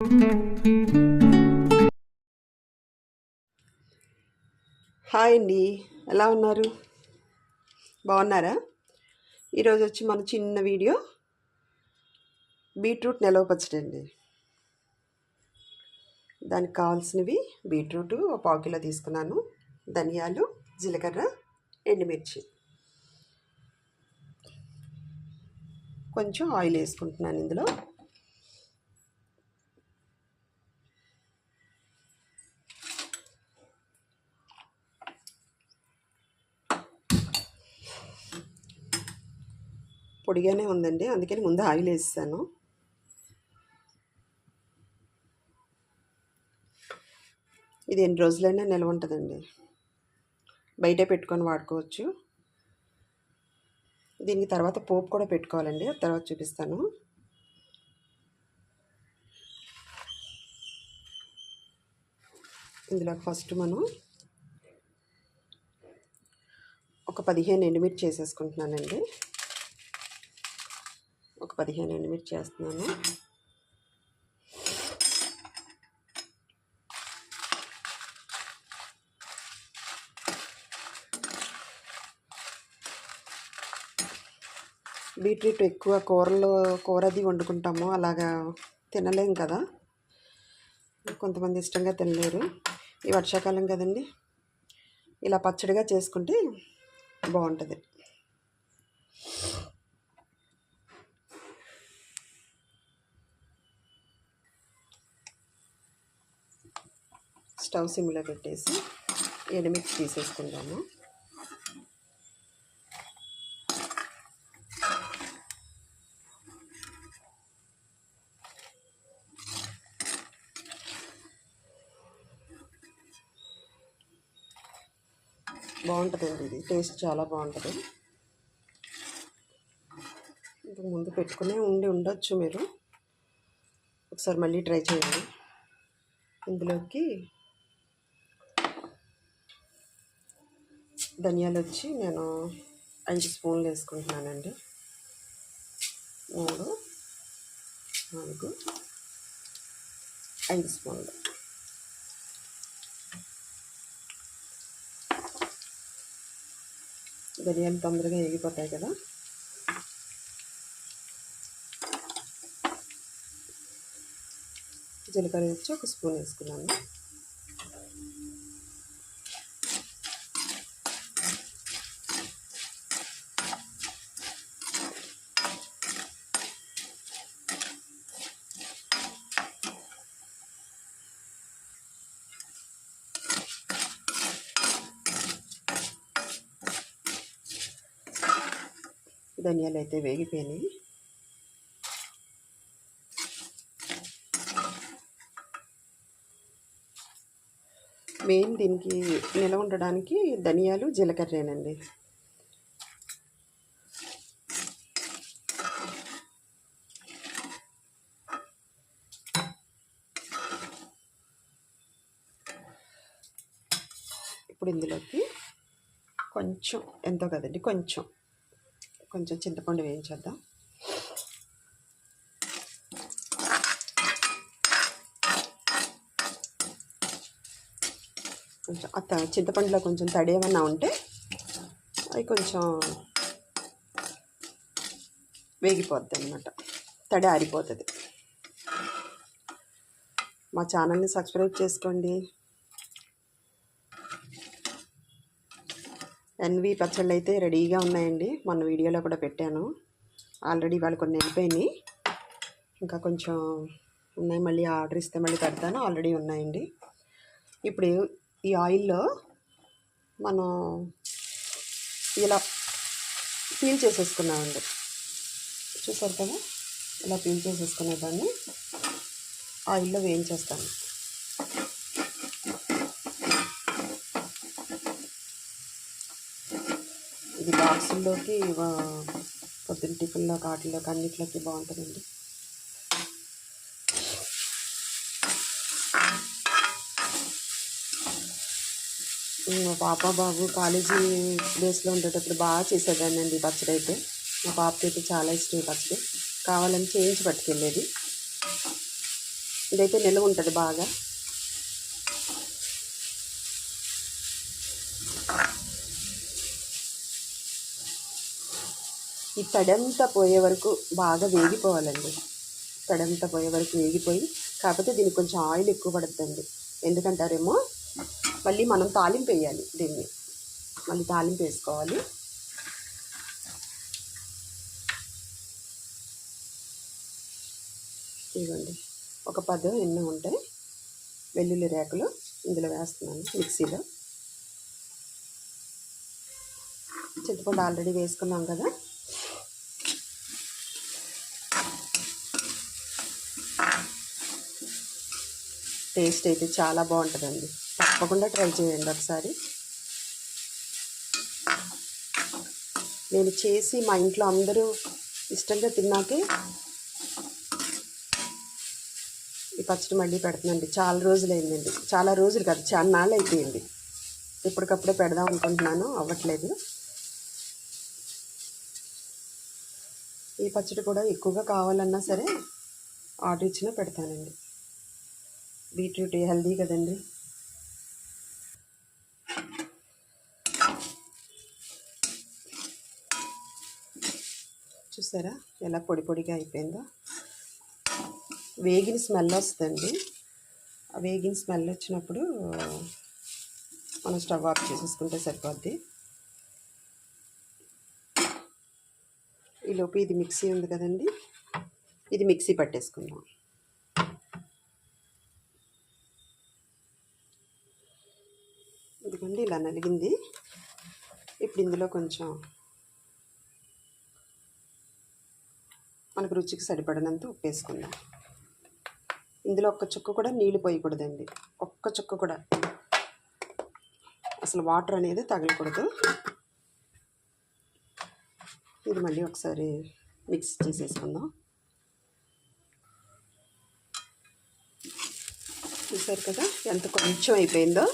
Hi అండి. ఎలా ఉన్నారు? బాగున్నారా? ఈరోజు వచ్చి మన చిన్న వీడియో బీట్రూట్ నిలవ పచ్చడండి దానికి కావాల్సినవి బీట్రూట్ ఒక పావు కిలో తీసుకున్నాను. ధనియాలు జీలకర్ర ఎండుమిర్చి. కొంచెం ఆయిల్ వేసుకుంటున్నాను ఇందులో. పొడిగానే ఉందండి. అందుకని ముందు ఆయిల్ వేస్తాను ఇది ఎన్ని రోజులైనా నిల్వ ఉంటుందండి. బయటే పెట్టుకొని వాడుకోవచ్చు. దీనికి తర్వాత పోపు కూడా పెట్టుకోవాలండి. తర్వాత చూపిస్తాను. ఇందులో ఫస్ట్ మనం ఒక పదిహేను ఎండుమిర్చి చేసేసుకుంటున్నానండి పదిహేను ఎండుమిర్చి చేస్తున్నాను. బీట్రూట్ ఎక్కువ కూరలో కూరది వండుకుంటాము అలాగా తినలేం కదా. కొంతమంది ఇష్టంగా తినలేరు. ఈ వర్షాకాలం కదండి. ఇలా పచ్చడిగా చేసుకుంటే బాగుంటుంది. స్టవ్ సిమ్లో పెట్టేసి ఎనిమిది తీసేసుకుందాము. బాగుంటుందండి ఇది. టేస్ట్ చాలా బాగుంటుంది. ఇంతకు ముందు పెట్టుకునే ఉండి ఉండొచ్చు మీరు. ఒకసారి మళ్ళీ ట్రై చేయండి. ఇందులోకి ధనియాలు వచ్చి నేను ఐదు స్పూన్లు వేసుకుంటున్నానండి. మూడు నాలుగు ఐదు స్పూన్లు. ధనియాలు తొందరగా ఎగిపోతాయి కదా. జీలకర్ర వచ్చి ఒక స్పూన్ వేసుకున్నాను. ధనియాలు అయితే వేగిపోయినాయి. మెయిన్ దీనికి నిల ఉండడానికి ధనియాలు జీలకర్రేనండి. ఇప్పుడు ఇందులోకి కొంచెం ఎంతో కదండి కొంచెం కొంచెం చింతపండు వేయించేద్దాం. కొంచెం అత్త చింతపండులో కొంచెం తడి ఏమన్నా ఉంటే అవి కొంచెం వేగిపోద్ది అనమాట తడి ఆరిపోతుంది. మా ఛానల్ని సబ్స్క్రైబ్ చేసుకోండి. ఎన్వి పచ్చళ్ళు అయితే రెడీగా ఉన్నాయండి. మొన్న వీడియోలో కూడా పెట్టాను. ఆల్రెడీ వాళ్ళు కొన్ని వెళ్ళిపోయినాయి ఇంకా కొంచెం ఉన్నాయి. మళ్ళీ ఆర్డర్ ఇస్తే మళ్ళీ పెడతాను. ఆల్రెడీ ఉన్నాయండి. ఇప్పుడు ఈ ఆయిల్లో మనం ఇలా పీల్ చేసేసుకున్నామండి. చూసారు కదా? ఇలా పీల్ చేసేసుకునే దాన్ని ఆయిల్లో వేయించేస్తాను. ఇది బాక్సుల్లోకి పొద్దున్న టిఫిన్లో కాటిలోకి అన్నిట్లోకి బాగుంటుందండి. మా పాప బాబు కాలేజీ డేస్లో ఉండేటప్పుడు బాగా చేసేదానండి పచ్చడి అయితే. మా పాపకి అయితే చాలా ఇష్టం పచ్చడి కావాలని చేయించి పట్టుకెళ్ళేది. ఇదైతే నిల్వ ఉంటుంది బాగా. ఈ తడంతా పోయే వరకు బాగా వేగిపోవాలండి. తడంతా పోయే వరకు వేగిపోయి కాకపోతే దీనికి కొంచెం ఆయిల్ ఎక్కువ పడుతుంది ఎందుకంటారేమో మళ్ళీ మనం తాలింపు వేయాలి దీన్ని. మళ్ళీ తాలింపు వేసుకోవాలి. ఇదిగోండి. ఒక పదో ఎన్నో ఉంటాయి. వెల్లుల్లి రేకులు ఇందులో వేస్తున్నాను మిక్సీలో. చింతపండు ఆల్రెడీ వేసుకున్నాం కదా. టేస్ట్ అయితే చాలా బాగుంటుందండి. తప్పకుండా ట్రై చేయండి ఒకసారి. నేను చేసి మా ఇంట్లో అందరూ ఇష్టంగా తిన్నాకే ఈ పచ్చడి మళ్ళీ పెడుతుందండి. చాలా రోజులు అయిందండి చాలా రోజులు కాదు చాలా నాళ్ళు అయిపోయింది ఇప్పటికప్పుడే పెడదాం అనుకుంటున్నాను అవ్వట్లేదు. ఈ పచ్చడి కూడా ఎక్కువగా కావాలన్నా సరే ఆర్డర్ ఇచ్చినా పెడతానండి. బీట్రూట్ హెల్దీ కదండి. చూసారా ఎలా పొడి పొడిగా అయిపోయిందో? వేగిన స్మెల్ వస్తుందండి. ఆ వేగిన స్మెల్ వచ్చినప్పుడు మనం స్టవ్ ఆఫ్ చేసేసుకుంటే సరిపోద్ది. ఈలోపు ఇది మిక్సీ ఉంది కదండి. ఇది మిక్సీ పట్టేసుకుందాం ఇదిగోండి ఇలా నలిగింది. ఇప్పుడు ఇందులో కొంచెం మనకు రుచికి సరిపడినంత ఉప్పు వేసుకుందాం. ఇందులో ఒక్క చుక్క కూడా నీళ్ళు పోయకూడదండి. ఒక్క చుక్క కూడా. అసలు వాటర్ అనేది తగలకూడదు. ఇది మళ్ళీ ఒకసారి మిక్స్ చేసేసుకుందాం. చూసారు కదా ఎంత కొంచెం అయిపోయిందో?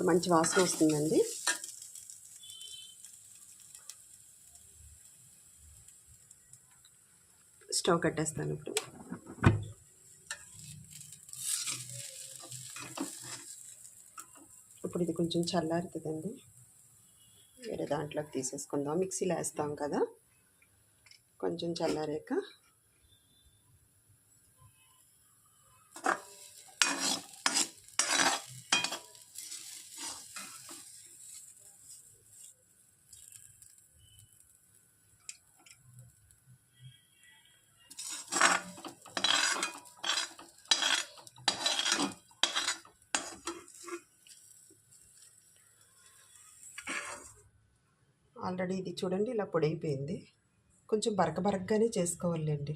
ఇప్పుడు మంచి వాసన వస్తుందండి. స్టవ్ కట్టేస్తాను ఇప్పుడు. ఇప్పుడు ఇది కొంచెం చల్లారుతుందండి. వేరే దాంట్లోకి తీసేసుకుందాం. మిక్సీలో వేస్తాం కదా. కొంచెం చల్లారాక ఆల్రెడీ ఇది చూడండి ఇలా పొడైపోయింది. కొంచెం బరక బరకగానే చేసుకోవాలండి.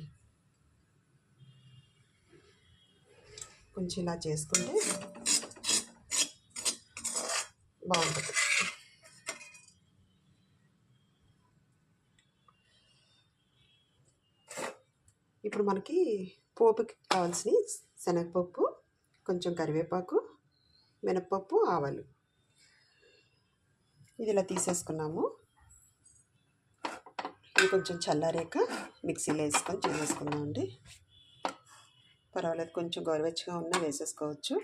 కొంచెం ఇలా చేసుకుంటే బాగుంటుంది. ఇప్పుడు మనకి పోపుకి కావాల్సిన శనగపప్పు కొంచెం కరివేపాకు మినప్పప్పు ఆవాలు. ఇది ఇలా తీసేసుకున్నాము. ఇది కొంచెం చల్లారాక మిక్సీలో వేసుకొని చేసేసుకుందాం అండి. పర్వాలేదు కొంచెం గోరువెచ్చగా ఉన్నా వేసేసుకోవచ్చు.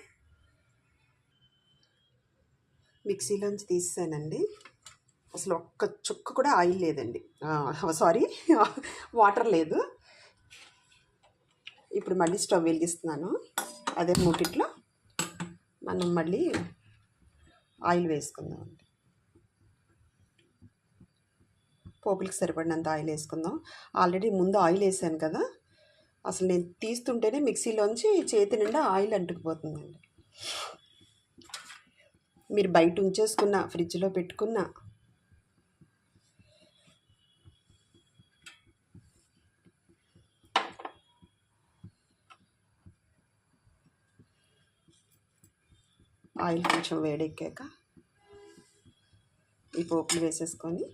మిక్సీలోంచి తీసానండి అసలు ఒక్క చుక్క కూడా ఆయిల్ లేదండి. సారీ వాటర్ లేదు. ఇప్పుడు మళ్ళీ స్టవ్ వెలిగిస్తున్నాను. అదే మూటిట్లో మనం మళ్ళీ ఆయిల్ వేసుకుందాం అండి. పోపులకి సరిపడినంత ఆయిల్ వేసుకుందాం ఆల్రెడీ ముందు ఆయిల్ వేసాను కదా. అసలు నేను తీస్తుంటేనే మిక్సీలోంచి చేతి నిండా ఆయిల్ అంటుకుపోతుందండి. మీరు బయట ఉంచేసుకున్న ఫ్రిడ్జ్లో పెట్టుకున్న ఆయిల్ కొంచెం వేడెక్కాక ఈ పోపులు వేసేసుకొని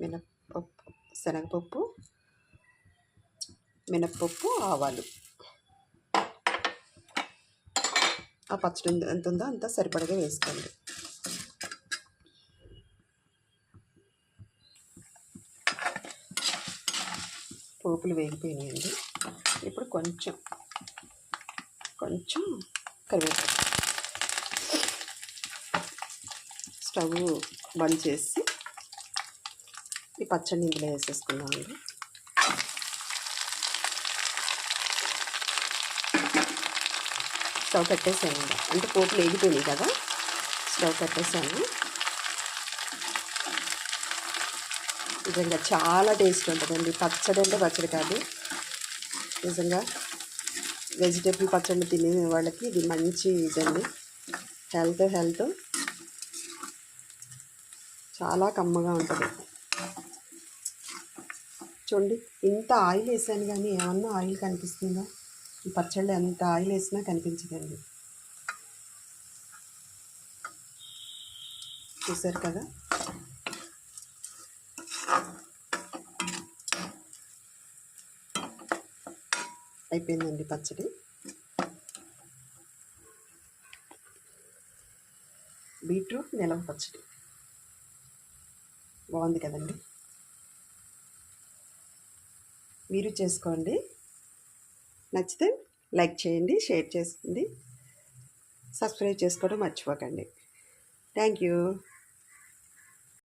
మినప్పప్పు శనగపప్పు మినప్పప్పు ఆవాలు. ఆ పచ్చడి ఎంత- ఉందో అంత సరిపడగా వేసుకోండి. పోపులు వేగిపోయినాయండి. ఇప్పుడు కొంచెం కొంచెం కరివేపాకు. స్టవ్ బంద్ చేసి ఈ పచ్చడి ఇందులో వేసేసుకున్నామండి స్టవ్ కట్టేసాను. అంటే పోపులు వేగిపోయినాయి కదా? స్టవ్ కట్టేసాను. నిజంగా చాలా టేస్ట్ ఉంటుందండి. పచ్చడి అంటే పచ్చడి కాదు. నిజంగా వెజిటేబుల్ పచ్చడి తినే వాళ్ళకి ఇది మంచి ఇదండి హెల్త్ హెల్త్. చాలా కమ్మగా ఉంటుంది. చూడండి ఇంత ఆయిల్ వేసాను కానీ ఏమన్నా ఆయిల్ కనిపిస్తుందా? ఈ పచ్చళ్ళు ఎంత ఆయిల్ వేసినా కనిపించదండి. చూసారు కదా? అయిపోయిందండి పచ్చడి. బీట్రూట్ నిలవ పచ్చడి. బాగుంది కదండి. మీరు చేసుకోండి. నచ్చితే లైక్ చేయండి షేర్ చేయండి సబ్స్క్రైబ్ చేసుకోవడం మర్చిపోకండి. Thank you.